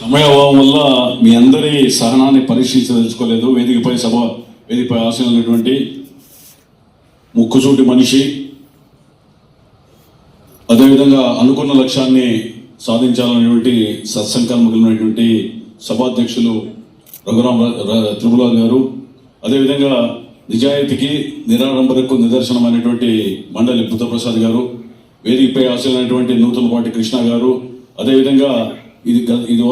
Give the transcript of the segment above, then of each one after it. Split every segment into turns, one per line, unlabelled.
సమయాభావం వల్ల మీ అందరి సహనాన్ని పరీక్షించదలుచుకోలేదు. వేదికపై సభ వేదికపై ఆశనటువంటి ముక్కుసూటి మనిషి అదేవిధంగా అనుకున్న లక్ష్యాన్ని సాధించాలనేటువంటి సత్సంకల్పమైనటువంటి సభాధ్యక్షులు రఘురామ త్రిపులాల్ గారు అదేవిధంగా నిజాయితీకి నిరాడంబరకు నిదర్శనమైనటువంటి మండలి బుద్ధప్రసాద్ గారు వేదికపై ఆశలైనటువంటి నూతనపాటి కృష్ణ గారు అదేవిధంగా ఇది గ- ఇది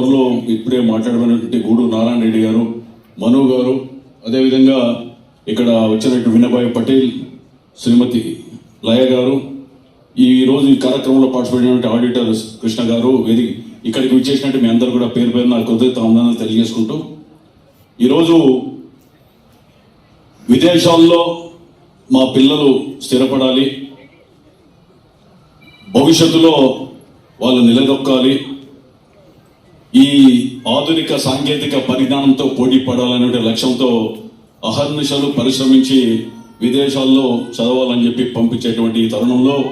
ఇప్పుడే మాట్లాడమైనటువంటి గూడు నారాయణ రెడ్డి గారు మను గారు అదేవిధంగా ఇక్కడ వచ్చినటువంటి వినభాయ్ పటేల్ శ్రీమతి లయ గారు ఈ రోజు ఈ కార్యక్రమంలో పార్టిసిపేట్ అయినటువంటి ఆడిటర్ కృష్ణ గారు ఇది ఇక్కడికి విచ్చేసినట్టు మీ అందరు కూడా పేరు పేరు నా కృతజ్ఞత ఉందని తెలియజేసుకుంటూ ఈరోజు విదేశాల్లో మా పిల్లలు స్థిరపడాలి భవిష్యత్తులో వాళ్ళు నిలదొక్కాలి ఈ ఆధునిక సాంకేతిక పరిజ్ఞానంతో పోటీ పడాలనే లక్ష్యంతో అహర్నిశలు పరిశ్రమించి విదేశాల్లో చదవాలని చెప్పి పంపించేటువంటి ఈ తరుణంలో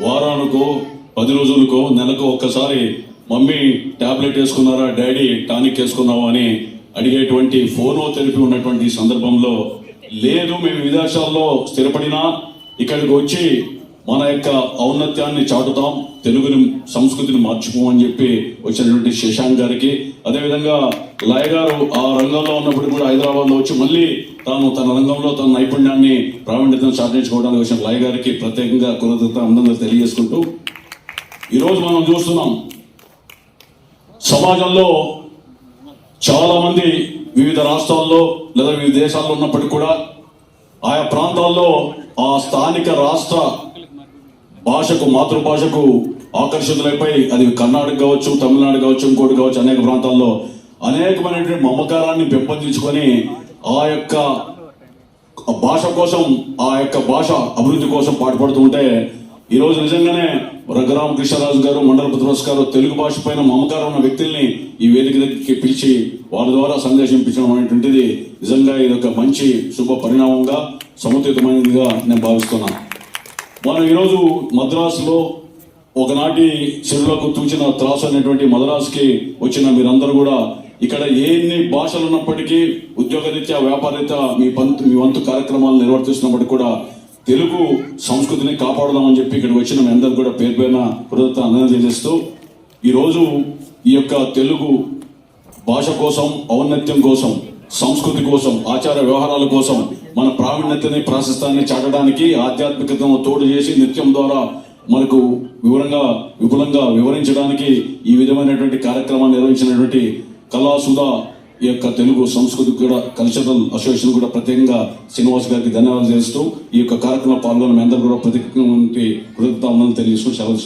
వారానికో పది రోజులకో నెలకు ఒక్కసారి మమ్మీ టాబ్లెట్ వేసుకున్నారా? డాడీ టానిక్ వేసుకున్నావా? అని అడిగేటువంటి ఫోనోథెరపీ ఉన్నటువంటి సందర్భంలో లేదు మేము విదేశాల్లో స్థిరపడినా ఇక్కడికి వచ్చి మన యొక్క ఔన్నత్యాన్ని చాటుతాం తెలుగుని సంస్కృతిని మార్చుకోమని చెప్పి వచ్చినటువంటి శశాంక్ గారికి. అదేవిధంగా లయ గారు ఆ రంగంలో ఉన్నప్పుడు కూడా హైదరాబాద్లో వచ్చి మళ్ళీ తాను తన రంగంలో తన నైపుణ్యాన్ని ప్రావీణ్యతను సాధించుకోవడానికి వచ్చిన లయ గారికి ప్రత్యేకంగా కృతజ్ఞత అందంగా తెలియజేసుకుంటూ ఈరోజు మనం చూస్తున్నాం సమాజంలో చాలా మంది వివిధ రాష్ట్రాల్లో లేదా వివిధ దేశాల్లో ఉన్నప్పటికీ కూడా ఆయా ప్రాంతాల్లో ఆ స్థానిక రాష్ట్ర భాషకు మాతృభాషకు ఆకర్షితులైపోయి అది కర్ణాటక కావచ్చు తమిళనాడు కావచ్చు ఇంకోటి కావచ్చు అనేక ప్రాంతాల్లో అనేకమైనటువంటి మమకారాన్ని పెంపొందించుకొని ఆ యొక్క భాష కోసం ఆ యొక్క భాష అభివృద్ధి కోసం పాటుపడుతూ ఉంటే నిజంగానే రఘురామ కృష్ణరాజు గారు మండల పుత్రస్ గారు తెలుగు భాష పైన మమకారం ఉన్న వ్యక్తుల్ని ఈ వేదిక దగ్గరికి పిలిచి వారి ద్వారా సందేశించడం అనేటువంటిది నిజంగా ఇది ఒక మంచి శుభ పరిణామంగా సముచితమైనదిగా నేను భావిస్తున్నాను మనం ఈరోజు మద్రాసులో ఒకనాటి చెరువులకు తూచిన త్రాసు అనేటువంటి మద్రాసుకి వచ్చిన మీరందరూ కూడా ఇక్కడ ఎన్ని భాషలు ఉన్నప్పటికీ ఉద్యోగరీత్యా వ్యాపారరీత్యా మీ పంతు మీ వంతు కార్యక్రమాలు నిర్వర్తిస్తున్నప్పటికీ కూడా తెలుగు సంస్కృతిని కాపాడదామని చెప్పి ఇక్కడ వచ్చిన మీ అందరూ కూడా పేరు పైన కృతజ్ఞత అందజేస్తూ ఈరోజు ఈ యొక్క తెలుగు భాష కోసం ఔన్నత్యం కోసం సంస్కృతి కోసం ఆచార వ్యవహారాల కోసం మన ప్రావీణ్యతని ప్రాశస్తాన్ని చాటడానికి ఆధ్యాత్మికతను తోడు చేసి నృత్యం ద్వారా మనకు వివరంగా విపులంగా వివరించడానికి ఈ విధమైనటువంటి కార్యక్రమాన్ని నిర్వహించినటువంటి కళాసుధ ఈ యొక్క తెలుగు సంస్కృతి కూడా కల్చరల్ అసోసియేషన్ కూడా ప్రత్యేకంగా శ్రీనివాస్ గారికి ధన్యవాదాలు చేస్తూ ఈ యొక్క కార్యక్రమంలో పాల్గొన్న మీ అందరూ కూడా ప్రత్యేకంగా కృతజ్ఞత ఉందని తెలియజేస్తూ సెలవు